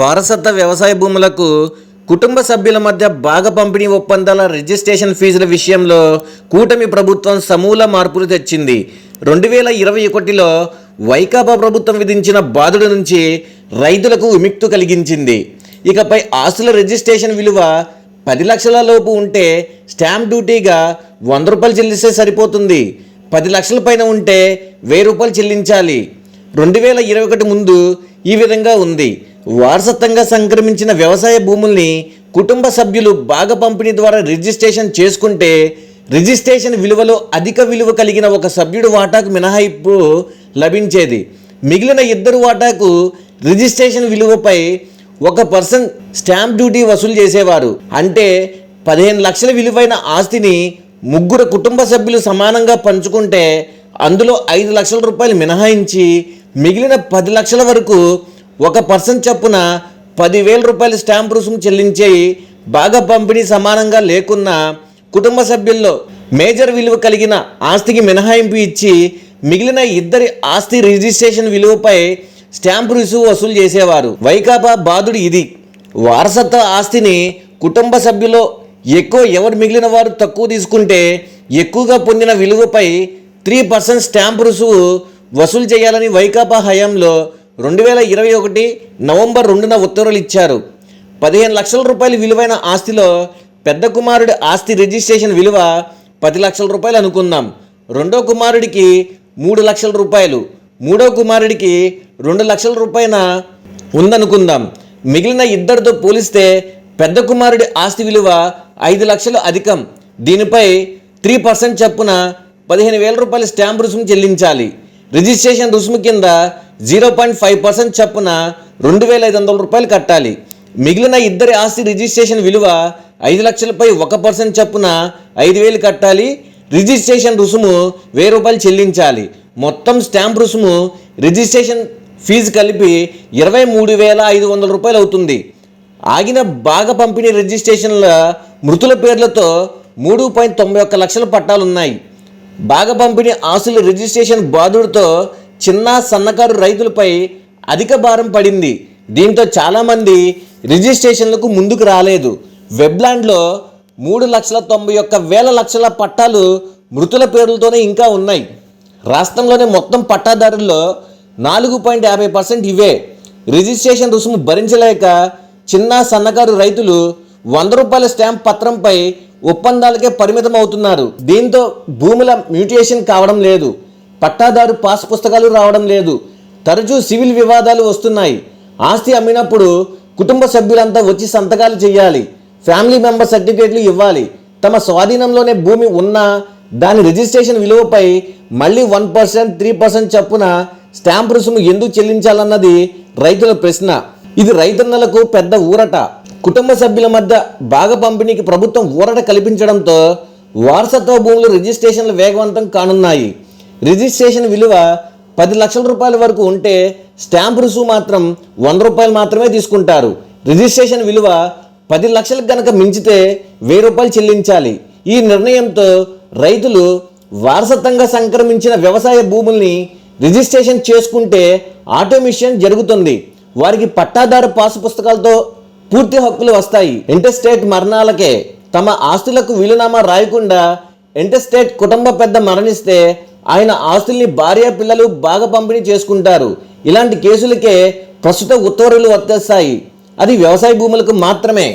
వారసత్వ వ్యవసాయ భూములకు కుటుంబ సభ్యుల మధ్య భాగ పంపిణీ ఒప్పందాల రిజిస్ట్రేషన్ ఫీజుల విషయంలో కూటమి ప్రభుత్వం సమూల మార్పులు తెచ్చింది. రెండు వేల ఇరవై ఒకటిలో వైకాపా ప్రభుత్వం విధించిన బాధుడు నుంచి రైతులకు విముక్తి కలిగించింది. ఇకపై ఆస్తుల రిజిస్ట్రేషన్ విలువ పది లక్షల లోపు ఉంటే స్టాంప్ డ్యూటీగా వంద రూపాయలు చెల్లిస్తే సరిపోతుంది. పది లక్షల పైన ఉంటే వెయ్యి రూపాయలు చెల్లించాలి. రెండు వేల ఇరవై ఒకటి ముందు ఈ విధంగా ఉంది. వారసత్వంగా సంక్రమించిన వ్యవసాయ భూముల్ని కుటుంబ సభ్యులు భాగ పంపిణీ ద్వారా రిజిస్ట్రేషన్ చేసుకుంటే రిజిస్ట్రేషన్ విలువలో అధిక విలువ కలిగిన ఒక సభ్యుడు వాటాకు మినహాయింపు లభించేది. మిగిలిన ఇద్దరు వాటాకు రిజిస్ట్రేషన్ విలువపై ఒక పర్సన్ స్టాంప్ డ్యూటీ వసూలు చేసేవారు. అంటే పదిహేను లక్షల విలువైన ఆస్తిని ముగ్గురు కుటుంబ సభ్యులు సమానంగా పంచుకుంటే అందులో ఐదు లక్షల రూపాయలు మినహాయించి మిగిలిన పది లక్షల వరకు ఒక పర్సన్ చొప్పున పదివేల రూపాయల స్టాంప్ రుసుము చెల్లించే బాగా పంపిణీ సమానంగా లేకున్నా కుటుంబ సభ్యుల్లో మేజర్ విలువ కలిగిన ఆస్తికి మినహాయింపు ఇచ్చి మిగిలిన ఇద్దరి ఆస్తి రిజిస్ట్రేషన్ విలువపై స్టాంపు రుసుము వసూలు చేసేవారు. వైకాపా బాధుడు ఇది. వారసత్వ ఆస్తిని కుటుంబ సభ్యులో ఎక్కువ ఎవరు మిగిలిన వారు తక్కువ తీసుకుంటే ఎక్కువగా పొందిన విలువపై త్రీ పర్సెంట్ స్టాంప్ రుసుము వసూలు చేయాలని వైకాపా హయాంలో రెండు వేల ఇరవై ఒకటి నవంబర్ రెండున ఉత్తర్వులు ఇచ్చారు. పదిహేను లక్షల రూపాయలు విలువైన ఆస్తిలో పెద్ద కుమారుడి ఆస్తి రిజిస్ట్రేషన్ విలువ పది లక్షల రూపాయలు అనుకుందాం. రెండో కుమారుడికి మూడు లక్షల రూపాయలు. మూడో కుమారుడికి రెండు లక్షల రూపాయల ఉందనుకుందాం. మిగిలిన ఇద్దరితో పోలిస్తే పెద్ద కుమారుడి ఆస్తి విలువ ఐదు లక్షలు అధికం. దీనిపై త్రీ పర్సెంట్ చప్పున పదిహేను వేల రూపాయల స్టాంప్ రుసుము చెల్లించాలి. రిజిస్ట్రేషన్ రుసుము కింద జీరో పాయింట్ ఫైవ్ పర్సెంట్ చొప్పున రెండు వేల ఐదు వందల రూపాయలు కట్టాలి. మిగిలిన ఇద్దరి ఆస్తి రిజిస్ట్రేషన్ విలువ ఐదు లక్షలపై ఒక పర్సెంట్ చొప్పున ఐదు వేలు కట్టాలి. రిజిస్ట్రేషన్ రుసుము వెయ్యి రూపాయలు చెల్లించాలి. మొత్తం స్టాంప్ రుసుము రిజిస్ట్రేషన్ ఫీజు కలిపి ఇరవై మూడు వేల ఐదు వందల రూపాయలు అవుతుంది. ఆగిన బాగా పంపిణీ రిజిస్ట్రేషన్ల మృతుల పేర్లతో మూడు పాయింట్ తొంభై ఒక్క లక్షల పట్టాలున్నాయి. బాగా పంపిణీ ఆస్తుల రిజిస్ట్రేషన్ బాధుడితో చిన్న సన్నకారు రైతులపై అధిక భారం పడింది. దీంతో చాలామంది రిజిస్ట్రేషన్లకు ముందుకు రాలేదు. వెబ్లాండ్లో మూడు లక్షల తొంభై ఒక్క వేల లక్షల పట్టాలు మృతుల పేర్లతోనే ఇంకా ఉన్నాయి. రాష్ట్రంలోని మొత్తం పట్టాదారుల్లో నాలుగు పాయింట్ యాభై పర్సెంట్ ఇవే. రిజిస్ట్రేషన్ రుసుము భరించలేక చిన్న సన్నకారు రైతులు వంద రూపాయల స్టాంప్ పత్రంపై ఒప్పందాలకే పరిమితం అవుతున్నారు దీంతో భూముల మ్యూటేషన్ కావడం లేదు. పట్టాదారు పాస్ పుస్తకాలు రావడం లేదు. తరచూ సివిల్ వివాదాలు వస్తున్నాయి. ఆస్తి అమ్మినప్పుడు కుటుంబ సభ్యులంతా వచ్చి సంతకాలు చేయాలి. ఫ్యామిలీ మెంబర్ సర్టిఫికేట్లు ఇవ్వాలి. తమ స్వాధీనంలోనే భూమి ఉన్నా దాని రిజిస్ట్రేషన్ విలువపై మళ్ళీ వన్ పర్సెంట్ త్రీ పర్సెంట్ చప్పున స్టాంప్ రుసుము ఎందుకు చెల్లించాలన్నది రైతుల ప్రశ్న. ఇది రైతన్నలకు పెద్ద ఊరట. కుటుంబ సభ్యుల మధ్య భాగ పంపిణీకి ప్రభుత్వం ఊరట కల్పించడంతో వారసత్వ భూములు రిజిస్ట్రేషన్లు వేగవంతం కానున్నాయి. రిజిస్ట్రేషన్ విలువ పది లక్షల రూపాయల వరకు ఉంటే స్టాంప్ రుసుము మాత్రం వంద రూపాయలు మాత్రమే తీసుకుంటారు. రిజిస్ట్రేషన్ విలువ పది లక్షలకు గనక మించితే వెయ్యి రూపాయలు చెల్లించాలి. ఈ నిర్ణయంతో రైతులు వారసత్వంగా సంక్రమించిన వ్యవసాయ భూముల్ని రిజిస్ట్రేషన్ చేసుకుంటే ఆటోమిషన్ జరుగుతుంది. వారికి పట్టాదారు పాసు పుస్తకాలతో పూర్తి హక్కులు వస్తాయి. ఇంటర్స్టేట్ మరణాలకే తమ ఆస్తులకు వీలునామా రాయకుండా ఇంటర్స్టేట్ కుటుంబ పెద్ద మరణిస్తే ఆయన ఆస్తుల్ని భార్య పిల్లలు బాగా పంపిణీ చేసుకుంటారు. ఇలాంటి కేసులకే ప్రస్తుత ఉత్తర్వులు వర్తిస్తాయి అది వ్యవసాయ భూములకు మాత్రమే.